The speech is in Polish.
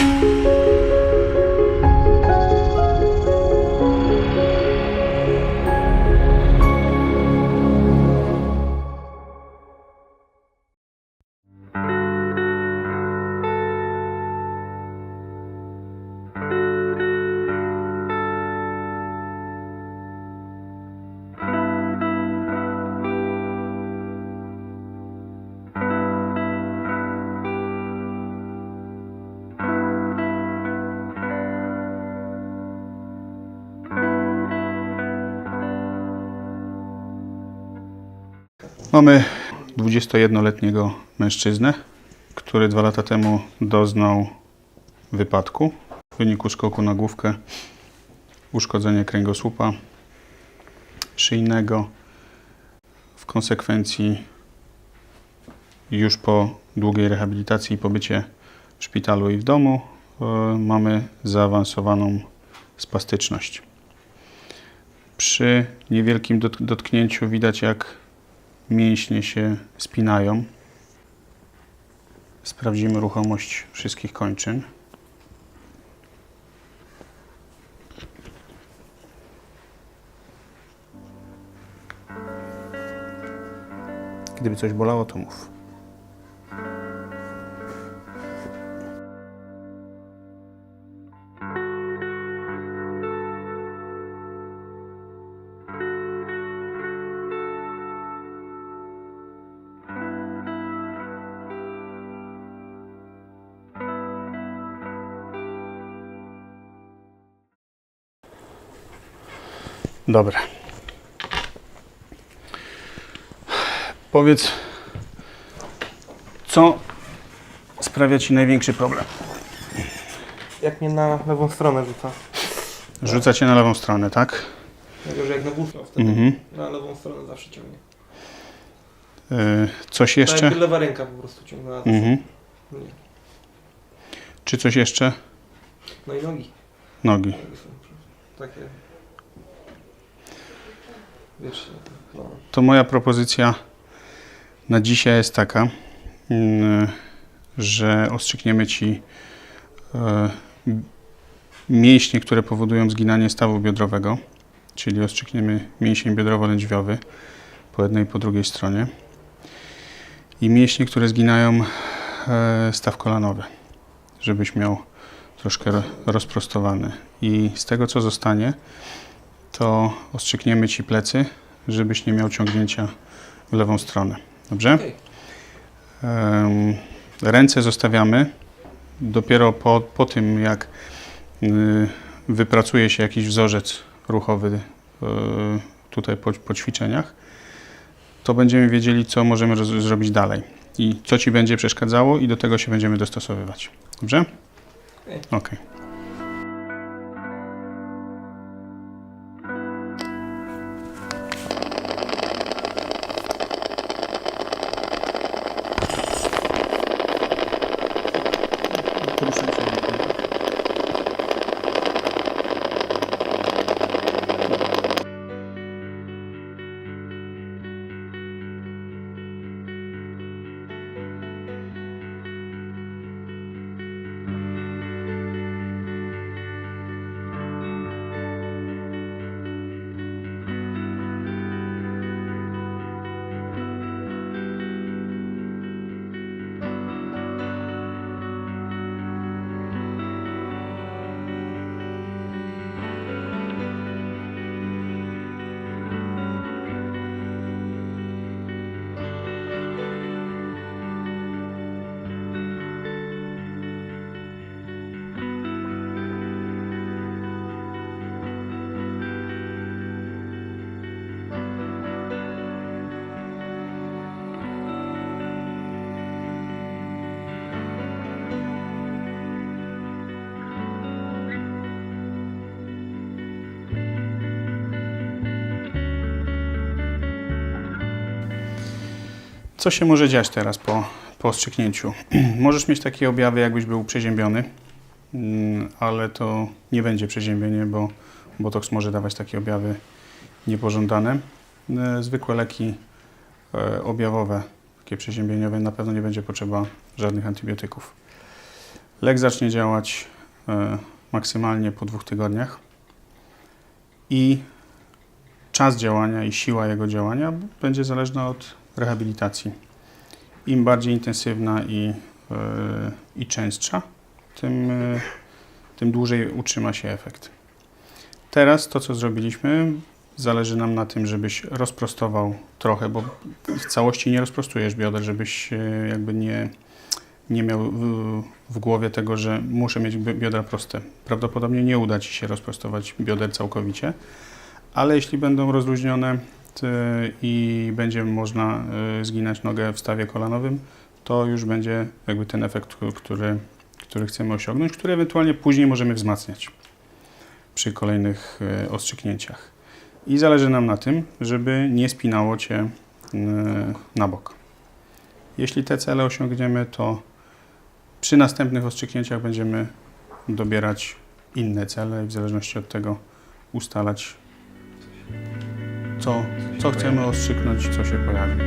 Música Mamy 21-letniego mężczyznę, który dwa lata temu doznał wypadku w wyniku skoku na główkę, uszkodzenie kręgosłupa szyjnego. W konsekwencji już po długiej rehabilitacji i pobycie w szpitalu i w domu e, mamy zaawansowaną spastyczność. Przy niewielkim dot- dotknięciu widać jak mięśnie się spinają. Sprawdzimy ruchomość wszystkich kończyn. Gdyby coś bolało, to mów. Dobra. Powiedz, co sprawia Ci największy problem? Jak mnie na lewą stronę rzuca. Rzuca Cię na lewą stronę, tak? Dlatego, że jak na włócznią wtedy Mhm. na lewą stronę zawsze ciągnie. Y, coś Tak jeszcze? jakby lewa ręka po prostu ciągnęła. Mhm. Nie. Czy coś jeszcze? No i nogi. Nogi. Są takie... Wiesz, no. To moja propozycja na dzisiaj jest taka, mm, że ostrzykniemy Ci e, mięśnie, które powodują zginanie stawu biodrowego, czyli ostrzykniemy mięsień biodrowo-lędźwiowy po jednej i po drugiej stronie i mięśnie, które zginają e, staw kolanowy, żebyś miał troszkę ro- rozprostowany. I z tego, co zostanie, to ostrzykniemy Ci plecy, żebyś nie miał ciągnięcia w lewą stronę. Dobrze? Ręce zostawiamy dopiero po, po tym, jak y, wypracuje się jakiś wzorzec ruchowy y, tutaj po, po ćwiczeniach, to będziemy wiedzieli, co możemy zrobić dalej i co Ci będzie przeszkadzało i do tego się będziemy dostosowywać. Dobrze? Okej. Okej. Co się może dziać teraz po, po ostrzyknięciu? Możesz mieć takie objawy, jakbyś był przeziębiony, mm, ale to nie będzie przeziębienie, bo botoks może dawać takie objawy niepożądane. E, Zwykłe leki e, objawowe, takie przeziębieniowe, na pewno nie będzie potrzeba żadnych antybiotyków. Lek zacznie działać e, maksymalnie po dwóch tygodniach i czas działania i siła jego działania będzie zależna od rehabilitacji. Im bardziej intensywna i, e, i częstsza, tym, e, tym dłużej utrzyma się efekt. Teraz to, co zrobiliśmy, zależy nam na tym, żebyś rozprostował trochę, bo w całości nie rozprostujesz bioder, żebyś e, jakby nie, nie miał w, w głowie tego, że muszę mieć bi- biodra proste. Prawdopodobnie nie uda Ci się rozprostować bioder całkowicie, ale jeśli będą rozluźnione i będzie można e, zginać nogę w stawie kolanowym, to już będzie jakby ten efekt, który, który chcemy osiągnąć, który ewentualnie później możemy wzmacniać przy kolejnych e, ostrzyknięciach. I zależy nam na tym, żeby nie spinało Cię na bok. Jeśli te cele osiągniemy, to przy następnych ostrzyknięciach będziemy dobierać inne cele i w zależności od tego ustalać, co, co chcemy ostrzyknąć, co się pojawi.